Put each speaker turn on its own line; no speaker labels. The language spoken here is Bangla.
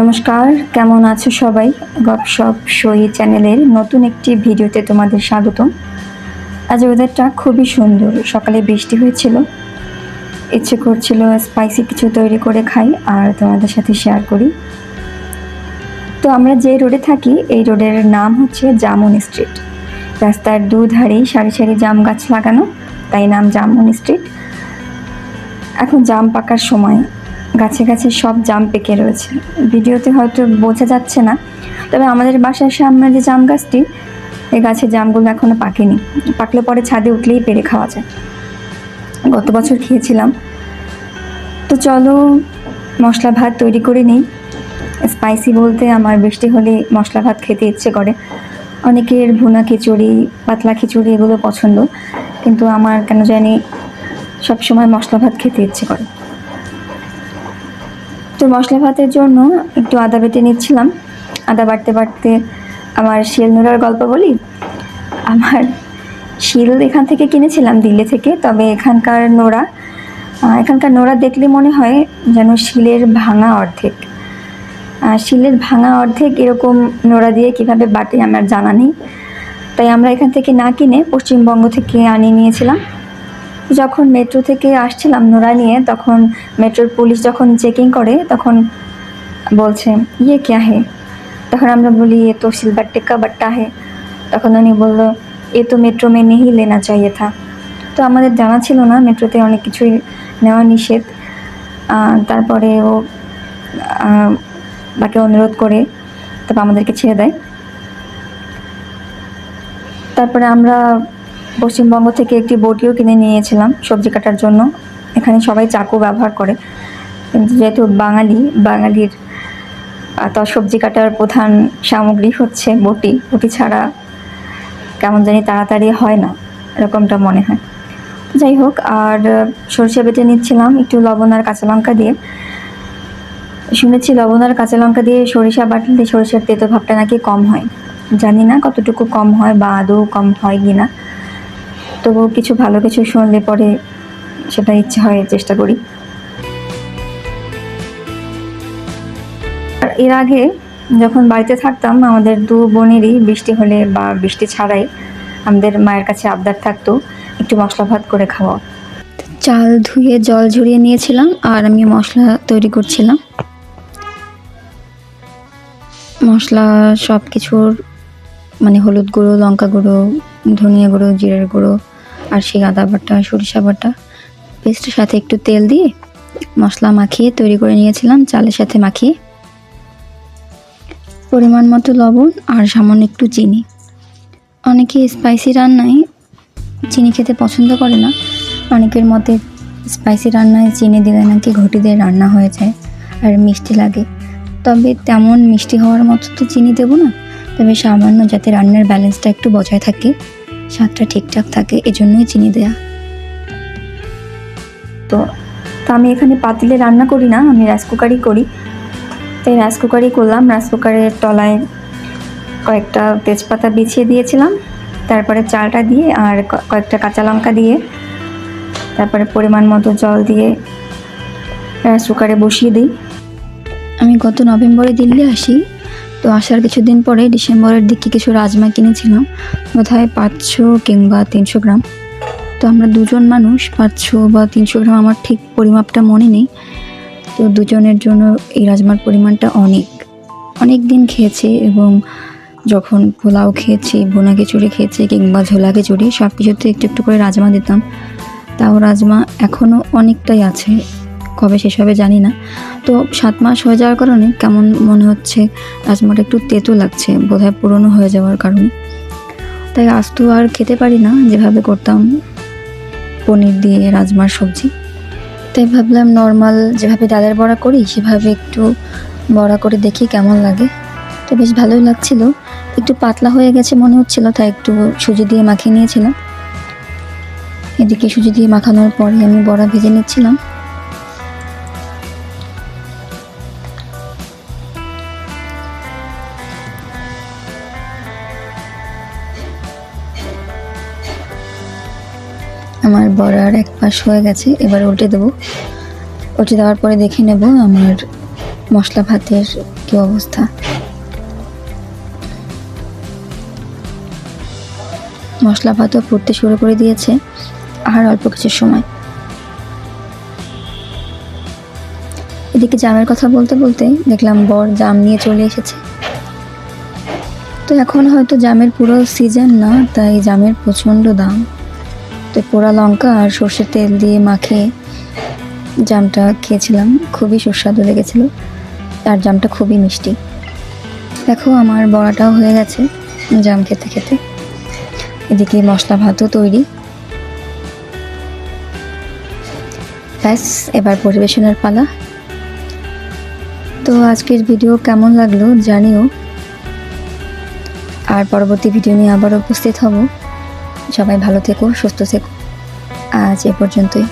নমস্কার, কেমন আছো সবাই? গপশপ সই চ্যানেলের নতুন একটি ভিডিওতে তোমাদের স্বাগতম। আজ ওয়েদারটা খুবই সুন্দর, সকালে বৃষ্টি হয়েছিল। ইচ্ছে করছিল স্পাইসি কিছু তৈরি করে খাই আর তোমাদের সাথে শেয়ার করি। তো আমরা যে রোডে থাকি, এই রোডের নাম হচ্ছে জামুন স্ট্রিট রাস্তার দুধারেই সারি সারি জাম গাছ লাগানো, তাই নাম জামুন স্ট্রিট এখন জাম পাকার সময়। গাছে গাছে সব জাম পেকে রয়েছে। ভিডিওতে হয়তো বোঝা যাচ্ছে না, তবে আমাদের বাসার সামনে যে জাম গাছটি, এই গাছের জামগুলো এখনও পাকেনি। পাকলে পরে ছাদে উঠলেই পেরে খাওয়া যায়। গত বছর খেয়েছিলাম। তো চলো, মশলা ভাত তৈরি করে নিই। স্পাইসি বলতে আমার বৃষ্টি হলে মশলা ভাত খেতে ইচ্ছে করে। অনেকের ভুনা খিচুড়ি, পাতলা খিচুড়ি এগুলো পছন্দ। কিন্তু আমার কেন জানি সবসময় মশলা ভাত খেতে ইচ্ছে করে। তো মশলা ভাতের জন্য একটু আদা বেটে নিচ্ছিলাম। আদা বাড়তে বাড়তে আমার শিল নোড়ার গল্প বলি? আমার শিল এখান থেকে কিনেছিলাম দিল্লি থেকে, তবে এখানকার নোড়া এখানকার নোড়া দেখলে মনে হয় যেন শিলের ভাঙা অর্ধেক। শিলের ভাঙা অর্ধেক এরকম নোড়া দিয়ে কীভাবে বাটে আমার জানা নেই। তাই আমরা এখান থেকে না কিনে পশ্চিমবঙ্গ থেকে আনিয়ে নিয়েছিলাম। যখন মেট্রো থেকে আসছিলাম নোরা নিয়ে, তখন মেট্রোর পুলিশ যখন চেকিং করে, তখন বলছে ইয়ে ক্যা হে তখন আমরা বলি, এ তো সিলভার টিক্কা বাট্টা হে তখন উনি বলল, এ তো মেট্রো মে নেই লেনা চাইয়ে থা। তো আমাদের জানা ছিল না, মেট্রোতে অনেক কিছুই নেওয়া নিষেধ। তারপরে ও তাকে অনুরোধ করে তারপর আমাদেরকে ছেড়ে দেয়। তারপরে আমরা পশ্চিমবঙ্গ থেকে একটি বটিও কিনে নিয়েছিলাম সবজি কাটার জন্য। এখানে সবাই চাকু ব্যবহার করে। কিন্তু যেহেতু বাঙালি, বাঙালির তো সবজি কাটার প্রধান সামগ্রী হচ্ছে বটি। বটি ছাড়া কেমন জানি তাড়াতাড়ি হয় না, এরকমটা মনে হয়। যাই হোক, আর সরষে বেটে নিচ্ছিলাম একটু লবণ আর কাঁচা লঙ্কা দিয়ে। শুনেছি লবণ আর কাঁচা লঙ্কা দিয়ে সরিষা বাটলে সরিষার তেতো ভাবটা নাকি কম হয়। জানি না কতটুকু কম হয় বা আদৌ কম হয় কি না তবুও কিছু ভালো কিছু শুনলে পরে সেটা ইচ্ছে হয়, চেষ্টা করি। আর এর আগে যখন বাড়িতে থাকতাম, আমাদের দু বোনেরই বৃষ্টি হলে বা বৃষ্টি ছাড়াই আমাদের মায়ের কাছে আবদার থাকতো একটু মশলা ভাত করে খাওয়া। চাল ধুয়ে জল ঝরিয়ে নিয়েছিলাম আর আমি মশলা তৈরি করছিলাম। মশলা সব কিছুর মানে হলুদ গুঁড়ো, লঙ্কা গুঁড়ো, ধনিয়া গুঁড়ো, জিরের গুঁড়ো আর সেই আদা বাটা সরিষা বাটা পেস্টের সাথে একটু তেল দিয়ে মশলা মাখিয়ে তৈরি করে নিয়েছিলাম, চালের সাথে মাখিয়ে। পরিমাণ মতো লবণ আর সামান্য একটু চিনি। অনেকে স্পাইসি রান্নায় চিনি খেতে পছন্দ করে না। অনেকের মতে স্পাইসি রান্নায় চিনি দিলে নাকি ঘটি দিয়ে রান্না হয়ে যায় আর মিষ্টি লাগে। তবে তেমন মিষ্টি হওয়ার মতো তো চিনি দেবো না। তবে সামান্য যাতে রান্নার ব্যালেন্সটা একটু বজায় থাকে। স্বাদটা ঠিকঠাক থাকে এজন্যই চিনি দেয়া। তো তো আমি এখানে পাতিলে রান্না করি না আমি রাইস কুকারই করি। তাই রাইস কুকারই করলাম রাইস কুকারের তলায় কয়েকটা তেজপাতা বিছিয়ে দিয়েছিলাম। তারপরে চালটা দিয়ে আর কয়েকটা কাঁচা লঙ্কা দিয়ে তারপরে পরিমাণ মতো জল দিয়ে রাইস কুকারে বসিয়ে দিই। আমি গত নভেম্বরে দিল্লি আসি তো আসার কিছুদিন পরে ডিসেম্বরের দিকে কিছু রাজমা কিনেছিলাম, বোধহয় পাঁচশো কিংবা তিনশো গ্রাম। তো আমরা দুজন মানুষ, পাঁচশো বা তিনশো গ্রাম আমার ঠিক পরিমাপটা মনে নেই। তো দুজনের জন্য এই রাজমার পরিমাণটা অনেক। অনেক দিন খেয়েছি এবং যখন পোলাও খেয়েছি বোনা খিচুড়ি খেয়েছি কিংবা ঝোলা খিচুড়ি সব কিছুতে একটু একটু করে রাজমা দিতাম। তাও রাজমা এখনও অনেকটাই আছে। কবে শেষ হবে জানি না। তো সাত মাস হয়ে যাওয়ার কারণে কেমন মনে হচ্ছে? রাজমাটা একটু তেতো লাগছে, বোধহয় পুরনো হয়ে যাওয়ার কারণে। তাই আজ তো আর খেতে পারি না, যেভাবে করতাম পনির দিয়ে রাজমার সবজি। তাই ভাবলাম নর্মাল যেভাবে ডালের বড়া করি, সেভাবে একটু বড়া করে দেখি কেমন লাগে। তো বেশ ভালোই লাগছিল। একটু পাতলা হয়ে গেছে মনে হচ্ছিল, তাই একটু সুজি দিয়ে মাখিয়ে নিয়েছিলাম। এদিকে সুজি দিয়ে মাখানোর পরে আমি বড়া ভেজে নিচ্ছিলাম। আমার বড়ার এক পাশ হয়ে গেছে, এবার উল্টে দেবো। উল্টে দেওয়ার পরে দেখে নেব আমার মশলা ভাতের কি অবস্থা। মশলা ভাতও ফুটতে শুরু করে দিয়েছে, আর অল্প কিছু সময়। এদিকে জামের কথা বলতে বলতে দেখলাম বর জাম নিয়ে চলে এসেছে। তো এখন হয়তো জামের পুরো সিজন না, তাই জামের প্রচণ্ড দাম। তো পোড়া লঙ্কা আর সর্ষের তেল দিয়ে মাখে জামটা খেয়েছিলাম। খুবই সুস্বাদু লেগেছিল। আর জামটা খুবই মিষ্টি। দেখো, আমার বড়াটাও হয়ে গেছে জাম খেতে খেতে। এদিকে মশলা ভাতও তৈরি। ব্যাস, এবার পরিবেশনের পালা। তো আজকের ভিডিও কেমন লাগল জানিও। আর পরবর্তী ভিডিও নিয়ে আবার উপস্থিত হব। সবাই ভালো থেকো সুস্থ থেকো আজ এ পর্যন্তই।